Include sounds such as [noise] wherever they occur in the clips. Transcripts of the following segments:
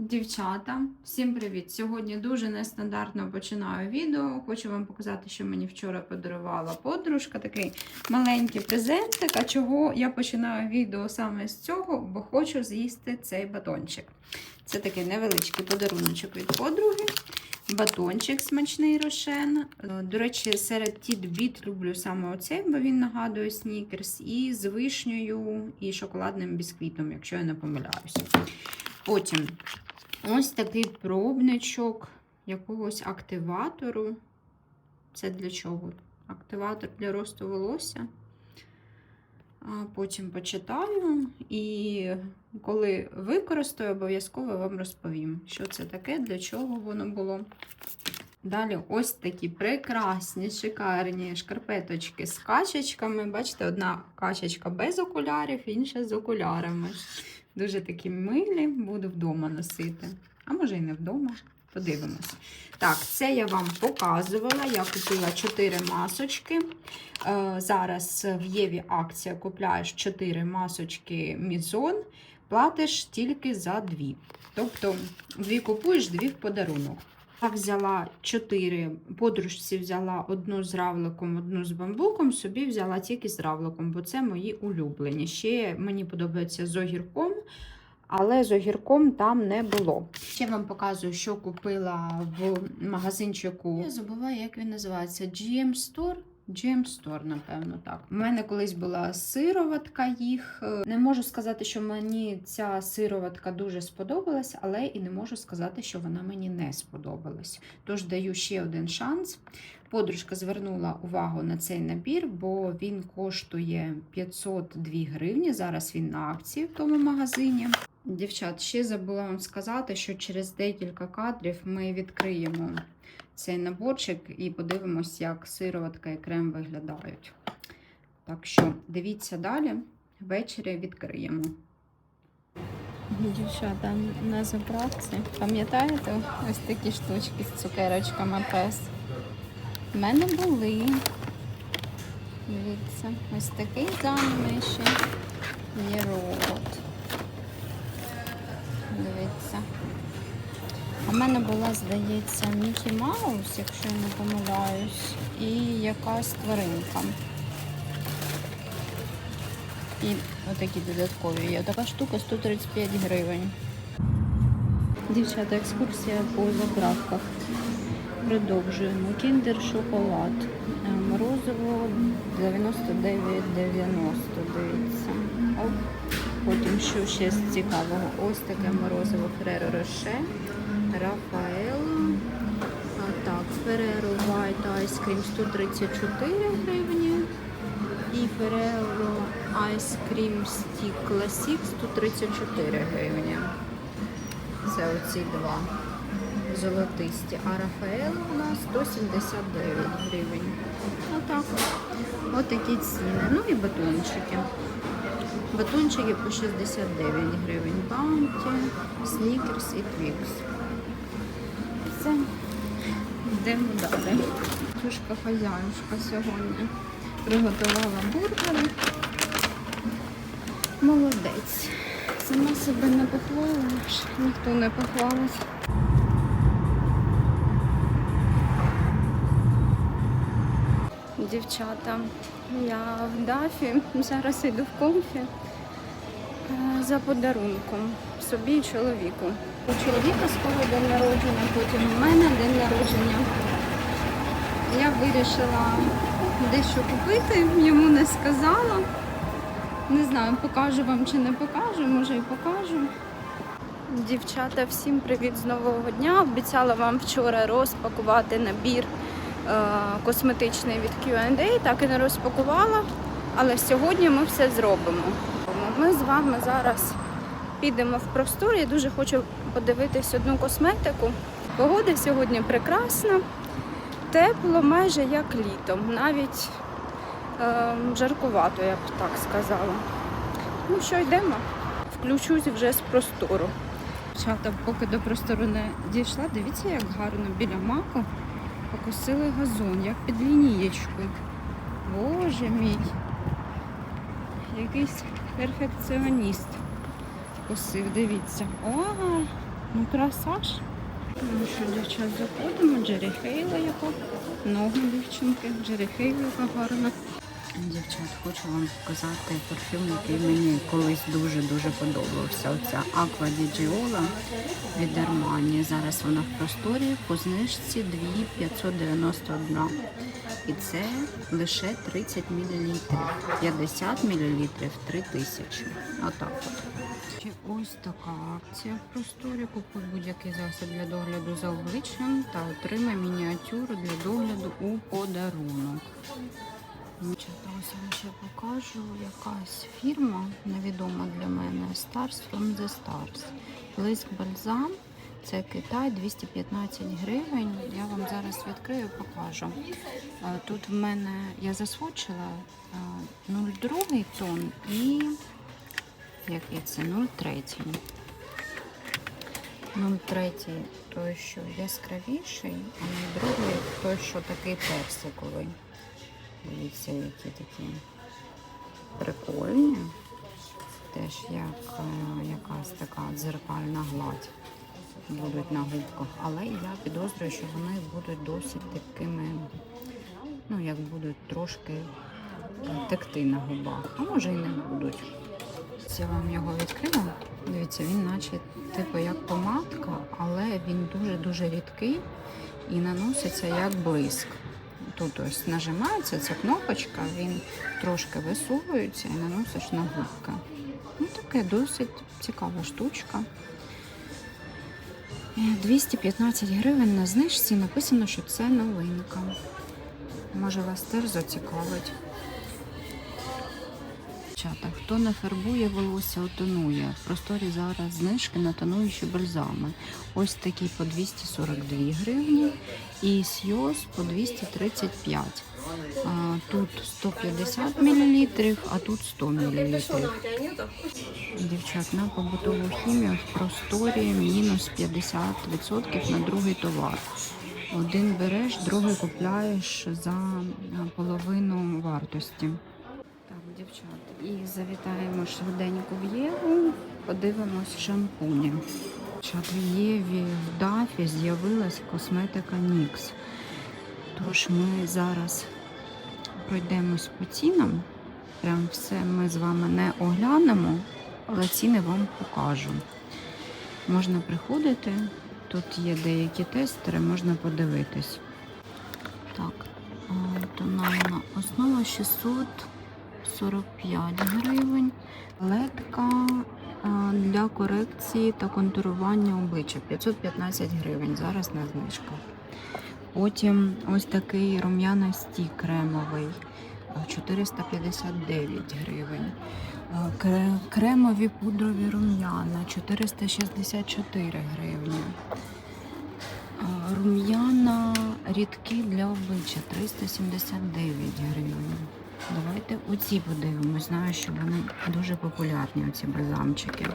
Дівчата, всім привіт! Сьогодні дуже нестандартно починаю відео. Хочу вам показати, що мені вчора подарувала подружка. Такий маленький презентик. А чого я починаю відео саме з цього, бо хочу з'їсти цей батончик. Це такий невеличкий подаруночок від подруги. Батончик смачний рошен. Е, До речі, серед тітбіт люблю саме оцей, бо він нагадує снікерс, і з вишнею і шоколадним бісквітом, якщо я не помиляюся. Потім ось такий пробничок якогось активатору. Це для чого? Активатор для росту волосся. А потім почитаю і коли використаю, обов'язково вам розповім, що це таке, для чого воно було. Далі ось такі прекрасні, шикарні шкарпеточки з качечками. Бачите, одна качечка без окулярів, інша з окулярами. Дуже такі милі, буду вдома носити. А може і не вдома. Подивимось. Так, це я вам показувала. Я купила 4 масочки. Е, зараз в Єві акція купляєш 4 масочки Мізон, платиш тільки за 2. Тобто, дві купуєш, дві в подарунок. Взяла 4, подружці взяла одну з равликом, одну з бамбуком, собі взяла тільки з равликом, бо це мої улюблені. Ще мені подобається з огірком, але з огірком там не було. Ще вам показую, що купила в магазинчику. Я забуваю, як він називається. GM Store. Store, напевно, так. У мене колись була сироватка їх. Не можу сказати, що мені ця сироватка дуже сподобалась, але і не можу сказати, що вона мені не сподобалась. Тож даю ще один шанс. Подружка звернула увагу на цей набір, бо він коштує 502 гривні. Зараз він на акції в тому магазині. Дівчат, ще забула вам сказати, що через декілька кадрів ми відкриємо цей наборчик і подивимось, як сироватка і крем виглядають. Так що дивіться далі, ввечері відкриємо. Дівчата, на заправці, пам'ятаєте ось такі штучки з цукерочками пес? У мене були. Дивіться, ось такий заміни ще є робот. Дивіться. У мене була, здається, Мікі Маус, якщо я не помиляюсь, і якась тваринка. І отакі додаткові є. Така штука 135 гривень. Дівчата, екскурсія по заправках. Продовжуємо. Кіндер шоколад. Морозиво 99,90. Дивіться. Оп. Потім що ще з цікавого? Ось таке морозиво Фереро Роше. Рафаело. А так, Ferrero White Ice Cream 134 гривні. І Ferrero Ice Cream Stick Classic 134 гривні. Це оці два золотисті. А Рафаело у нас 179 гривень. Отак. Отакі ціни. Ну і батончики. Батончики по 69 гривень. Баунті, Снікерс і Твікс. Все. Йдемо далі. Тушка хазяюшка сьогодні приготувала бургери. Молодець. Сама себе не похвалиш, ніхто не похвалить. Дівчата, я в дафі, зараз йду в комфі за подарунком собі і чоловіку. У чоловіка скоро день народження, потім у мене день народження. Я вирішила дещо купити, йому не сказала. Не знаю, покажу вам чи не покажу, може і покажу. Дівчата, всім привіт з нового дня. Обіцяла вам вчора розпакувати набір е, косметичний від Q&A, так і не розпакувала, але сьогодні ми все зробимо. Ми з вами зараз підемо в простор. Я дуже хочу подивитись одну косметику. Погода сьогодні прекрасна, тепло, майже як літом, навіть е, жаркувато, я б так сказала. Ну що, йдемо? Включусь вже з простору. Чата, поки до простору не дійшла, дивіться, як гарно біля маку покосили газон, як під лінієчку. Боже мій. Якийсь перфекціоніст косив, дивіться. О, Ну, краса ж. Ну що, дівчат, заходимо. Джері Хейла яка. Ногу дівчинки. Джері Хейла гарна. Дівчат, хочу вам показати парфюм, який мені колись дуже-дуже подобався. Оця di Giola від Armani. Зараз вона в просторі по знижці 2591. І це лише 30 мл. 50 мл 3000. Отак от. Ще ось така акція в просторі. Купуй будь-який засіб для догляду за обличчям та отримай мініатюру для догляду у подарунок. Дівчата, ось вам ще покажу якась фірма, невідома для мене, Stars from the Stars. Блиск бальзам. Це Китай 215 гривень. Я вам зараз відкрию покажу. Е, Тут в мене я засвочила е, 0,2 тон і який це 0,3. 0,3 той, що яскравіший, а 0,2 той, що такий персиковий. Дивіться, які такі прикольні. Теж як е, якась така дзеркальна гладь будуть на губках. Але я підозрюю, що вони будуть досить такими, ну, як будуть трошки текти на губах. А може і не будуть. Я вам його відкрила. Дивіться, він наче типу як помадка, але він дуже-дуже рідкий і наноситься як блиск. Тут ось нажимається ця кнопочка, він трошки висовується і наносиш на губки. Ну, таке досить цікава штучка. Е, 215 гривень на знижці написано, що це новинка. Може вас теж зацікавить. Дівчата, хто не фарбує волосся, отонує. В просторі зараз знижки на тонуючі бальзами. Ось такі по 242 гривні і сйоз по 235. А, тут 150 мл, а тут 100 мл. Дівчат, на побутову хімію в просторі мінус 50% на другий товар. Один береш, другий купляєш за половину вартості. Дівчат, і завітаємо швиденько в Єву, подивимось шампуні. В Єві в Дафі з'явилась косметика Нікс. Тож ми зараз пройдемось по цінам. Прям все ми з вами не оглянемо, але ціни вам покажу. Можна приходити, тут є деякі тестери, можна подивитись. Так, а, тональна основа 645 гривень. Ледка а, для корекції та контурування обличчя 515 гривень. Зараз на знижках. Потім ось такий рум'яностій кремовий 459 гривень. Кремові пудрові рум'яна 464 гривні. Рум'яна рідкі для обличчя 379 гривень. Давайте оці подивимось. Знаю, що вони дуже популярні, оці бальзамчики.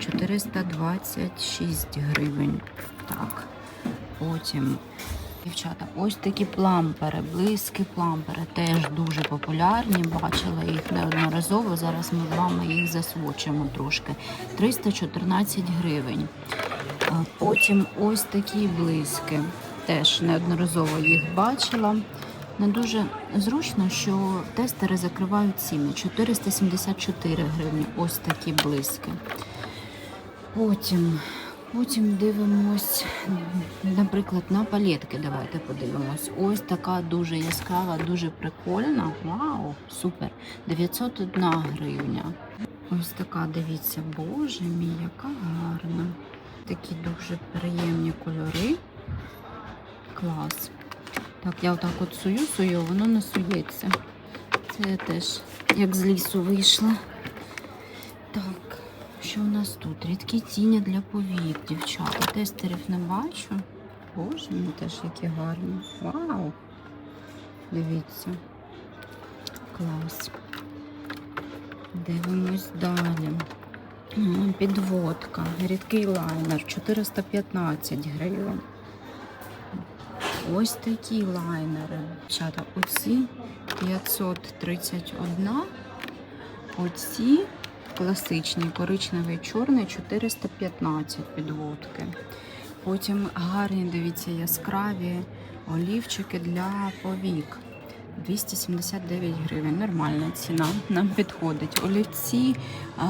426 гривень. Так. Потім, дівчата, ось такі плампери, близькі плампери, теж дуже популярні. Бачила їх неодноразово. Зараз ми з вами їх засвочимо трошки. 314 гривень. Потім ось такі блиски. Теж неодноразово їх бачила. Не дуже зручно, що тестери закривають ціни. 474 гривні. Ось такі блиски. Потім, потім дивимось, наприклад, на палетки. Давайте подивимось. Ось така дуже яскрава, дуже прикольна. Вау, супер! 901 гривня. Ось така, дивіться, боже мій, яка гарна. Такі дуже приємні кольори. Клас. Так, я отак от сую, сую, воно не сується. Це я теж як з лісу вийшла. Так, що в нас тут? Рідкі тіні для повік, дівчата. Тестерів не бачу. Боже, вони теж які гарні. Вау! Дивіться. Клас. Дивимось далі. Підводка, рідкий лайнер 415 гривень. Ось такі лайнери. Дівчата, оці 531, оці класичний, коричневий, чорний 415 підводки. Потім гарні, дивіться, яскраві олівчики для повік. 279 гривень. Нормальна ціна. Нам підходить. Олівці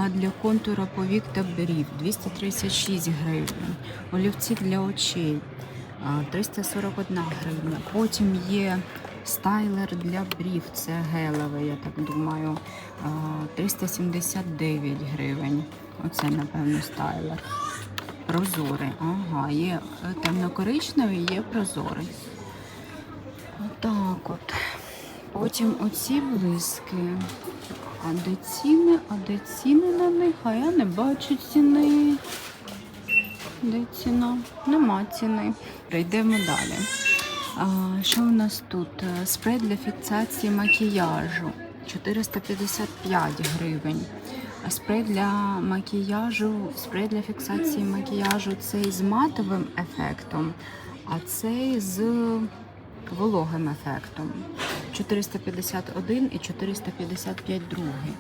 для контура повік та брів 236 гривень. Олівці для очей 341 гривня. Потім є стайлер для брів. Це гелевий, я так думаю. 379 гривень. Оце, напевно, стайлер. Прозорий. Ага, є е, темно-коричневий, є прозорий. Отак от. Потім оці блиски. А де ціни? А де ціни на них? А я не бачу ціни. Де ціна? Нема ціни. Прийдемо далі. А, що у нас тут? Е, Спрей для фіксації макіяжу 455 гривень. А спрей для макіяжу, спрей для фіксації макіяжу цей з матовим ефектом, а цей з вологим ефектом. 451 і 455 другий.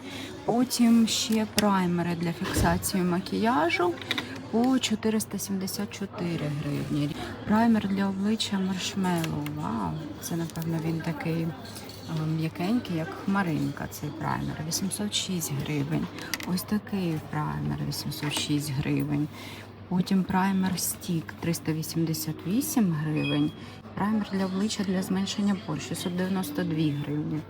Потім ще праймери для фіксації макіяжу по 474 гривні. Праймер для обличчя маршмеллоу. Вау! Це, напевно, він такий е, м'якенький, як хмаринка, цей праймер. 806 гривень. Ось такий праймер 806 гривень. Потім праймер стік 388 гривень. Праймер для обличчя для зменшення пор 692 гривні.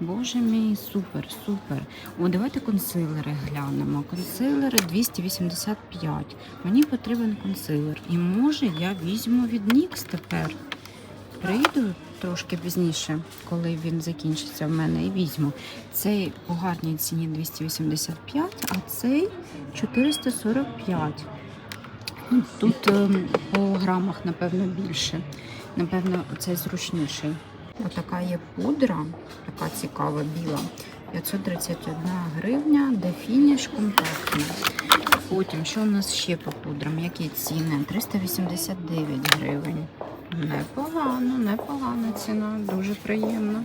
Боже мій, супер, супер. О, давайте консилери глянемо. Консилери 285. Мені потрібен консилер. І може я візьму від NYX тепер. Прийду трошки пізніше, коли він закінчиться в мене, і візьму. Цей по гарній ціні 285, а цей 445. Ну, Тут ем, по грамах, напевно, більше. Напевно, цей зручніший. Отака є пудра, така цікава біла. 531 гривня, де фініш компактний. Потім, що у нас ще по пудрам? Які ціни? 389 гривень. Непогано, непогана ціна, дуже приємна.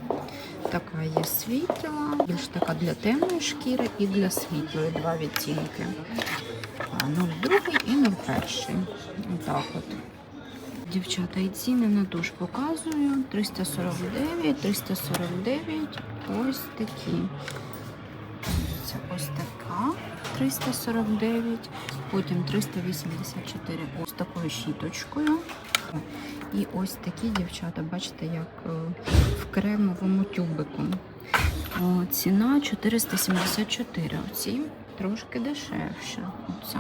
Така є світла, більш така для темної шкіри і для світлої два відтінки. 02 і 01. Отак от. Дівчата, і ціни на туш показую. 349, 349, ось такі. Це ось така 349, потім 384 ось такою щіточкою. І ось такі дівчата, бачите, як е, в кремовому тюбику. О, ціна 474. Оці трошки дешевше. Оця.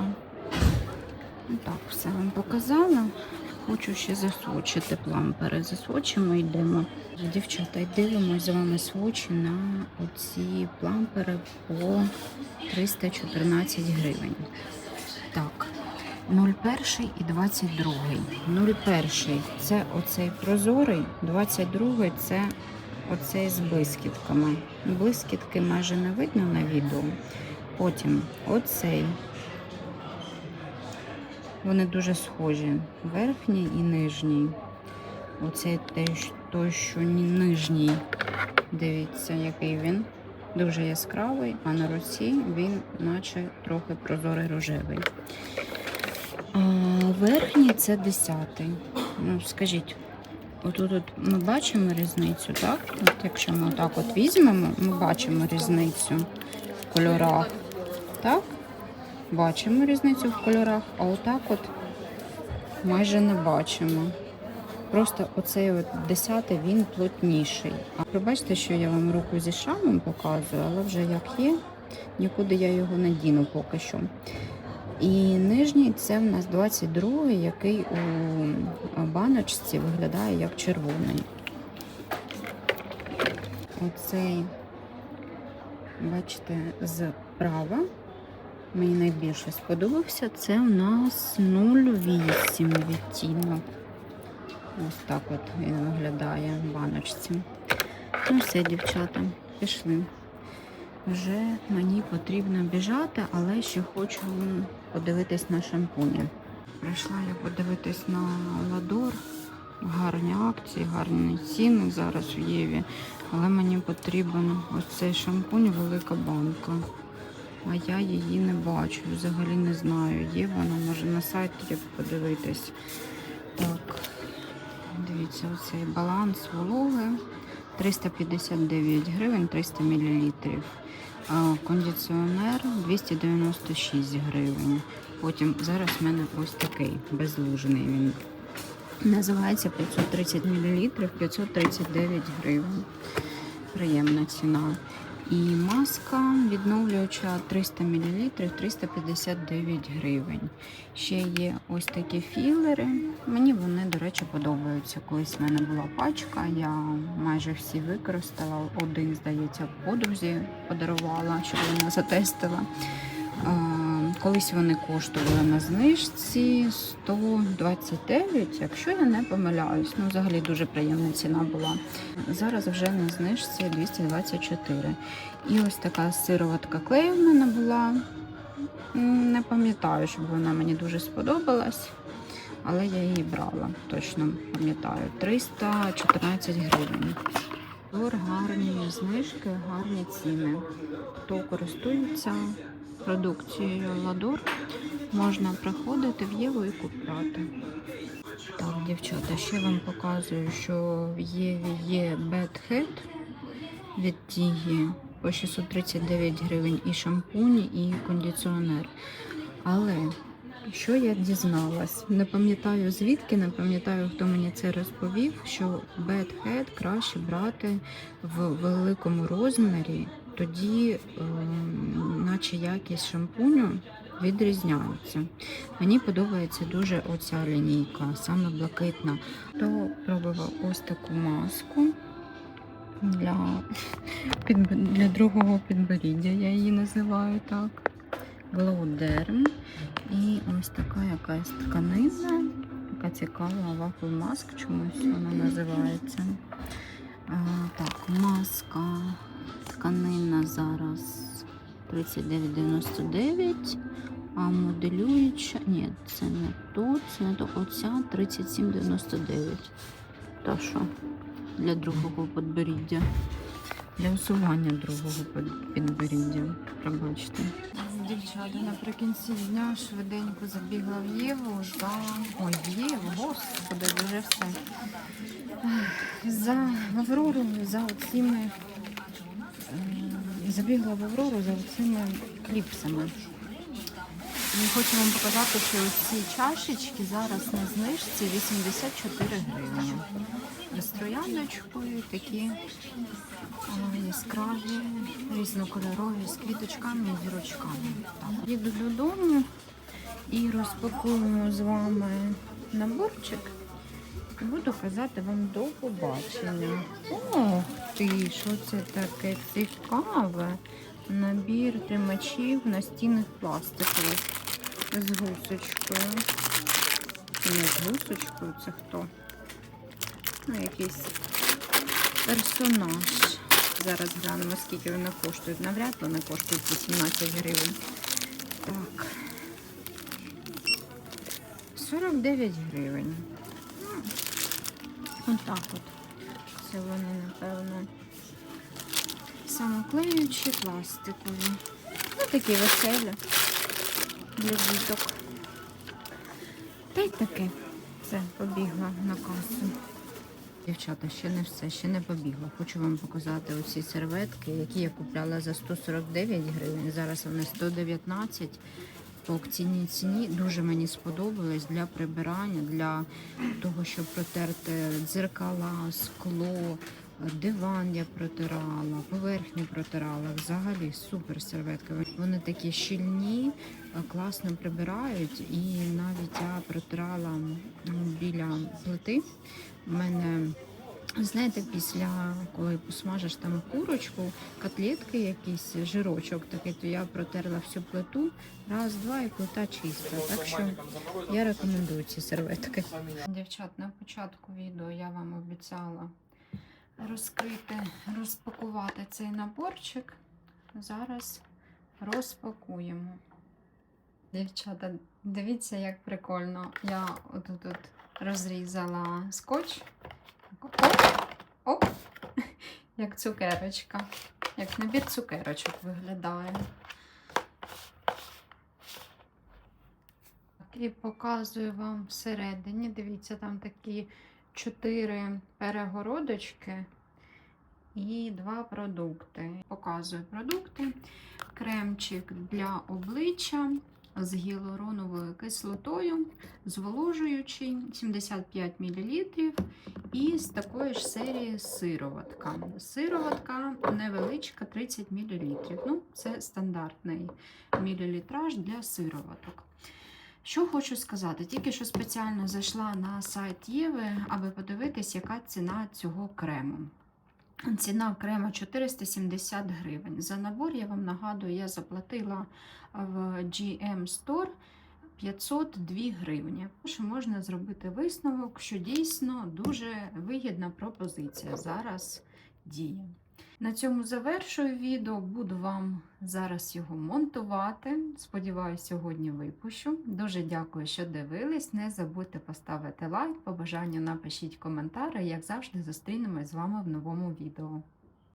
Ну Так, все вам показала. Хочу ще засвочити плампери. Засвочимо йдемо. Дівчата, дивимося з вами свочі на оці плампери по 314 гривень. Так, 01 і 22. 01 це оцей прозорий, 22 це оцей з блискітками. Блискітки майже не видно на відео. Потім оцей. Вони дуже схожі. Верхній і нижній. Оцей той, що нижній. Дивіться, який він. Дуже яскравий, а на руці він наче трохи прозорий рожевий. А верхній це десятий. Ну, скажіть, отут от ми бачимо різницю, так? От якщо ми отак от візьмемо, ми бачимо різницю в кольорах. Так? Бачимо різницю в кольорах, а отак от майже не бачимо. Просто оцей от десятий він плотніший. А пробачте, що я вам руку зі шрамом показую, але вже як є, нікуди я його не діну поки що. І нижній це в нас 22, який у баночці виглядає як червоний. Оцей, бачите, зправа мені найбільше сподобався. Це у нас 08 відтінок. Ось так от він виглядає в баночці. Ну все, дівчата, пішли. Вже мені потрібно біжати, але ще хочу подивитись на шампуні. Прийшла я подивитись на Ладор. Гарні акції, гарні ціни зараз в Єві. Але мені потрібен ось цей шампунь, велика банка. А я її не бачу. Взагалі не знаю. Є вона, може на сайті подивитись. Так, дивіться, оцей баланс вологи 359 гривень 300 мл. Кондиціонер 296 гривень. Потім зараз в мене ось такий безлужний він. Називається 530 мл 539 гривень. Приємна ціна. І маска відновлююча 300 мл 359 гривень. Ще є ось такі філери. Мені вони, до речі, подобаються. Колись в мене була пачка, я майже всі використала. Один, здається, подрузі подарувала, щоб вона затестила. Колись вони коштували на знижці 129, якщо я не помиляюсь. Ну, взагалі дуже приємна ціна була. Зараз вже на знижці 224. І ось така сироватка клею в мене була. Не пам'ятаю, щоб вона мені дуже сподобалась, але я її брала, точно пам'ятаю. 314 гривень. Гарні знижки, гарні ціни. Хто користується продукцією Ладор, можна приходити в Єву і купляти. Так, дівчата, ще вам показую, що в Єві є Head від Тігі по 639 гривень і шампунь, і кондиціонер. Але що я дізналась? Не пам'ятаю звідки, не пам'ятаю, хто мені це розповів, що Head краще брати в великому розмірі, тоді, ем, наче якість шампуню відрізняються. Мені подобається дуже оця лінійка, саме блакитна. То пробував ось таку маску для, [laughs] підб- для другого підборіддя, я її називаю так. Глоудерм. І ось така якась тканина. Така цікава вафл маск, чомусь вона називається. А, так, маска. Тканина зараз 39,99. А моделююча. Ні, це не то, це не то. Оця 37,99. Та що? Для другого підборіддя. Для усування другого підборіддя. Пробачте. Дівчата, наприкінці дня швиденько забігла в Єву за. Ой, Єву, господи, вже все. За в Аврору, за оціми. Забігла в Аврору за оцими кліпсами. І хочу вам показати, що ці чашечки зараз на знижці 84 гривні. З трояночкою такі яскраві, різнокольорові, з квіточками і зірочками. Так. Їду додому і розпакуємо з вами наборчик. Буду казати вам до побачення. Ох ти, що це таке цікаве. Набір тримачів настінних пластикових з гусочкою. Не з гусочкою, це хто? Ну, якийсь персонаж. Зараз глянемо, скільки вони коштують. Навряд вони коштують 18 гривень. Так. 49 гривень. Ну, Отак от. Це вони, напевно. Самоклеючі пластикові. Ну, такі веселі для діток. Та й таке. Все, побігла на касу. Дівчата, ще не все, ще не побігла. Хочу вам показати оці серветки, які я купляла за 149 гривень. Зараз вони 119 по акційній ціні. Дуже мені сподобалось для прибирання, для того, щоб протерти дзеркала, скло, диван я протирала, поверхню протирала. Взагалі супер серветки. Вони такі щільні, класно прибирають. І навіть я протирала біля плити. У мене, знаєте, після коли посмажиш там курочку, котлетки якийсь, жирочок такий, то я протерла всю плиту, раз, два і плита чиста. Так що я рекомендую ці серветки. Дівчат, на початку відео я вам обіцяла розкрити, розпакувати цей наборчик. Зараз розпакуємо. Дівчата, дивіться, як прикольно. Я отут от розрізала скотч. Оп, Оп! [laughs] Як цукерочка. Як набір цукерочок виглядає. І показую вам всередині. Дивіться, там такі чотири перегородочки і два продукти. Показую продукти, кремчик для обличчя, з гіалуроновою кислотою, зволожуючий 75 мл. І з такої ж серії сироватка. Сироватка невеличка 30 мл. Ну, це стандартний мілілітраж для сироваток. Що хочу сказати, тільки що спеціально зайшла на сайт Єви, аби подивитись, яка ціна цього крему. Ціна крема 470 гривень. За набор, я вам нагадую, я заплатила в GM Store 502 гривні. Що можна зробити висновок, що дійсно дуже вигідна пропозиція зараз діє. На цьому завершую відео, буду вам зараз його монтувати. Сподіваюсь, сьогодні випущу. Дуже дякую, що дивились. Не забудьте поставити лайк, по бажанню напишіть коментар. Як завжди, зустрінемось з вами в новому відео.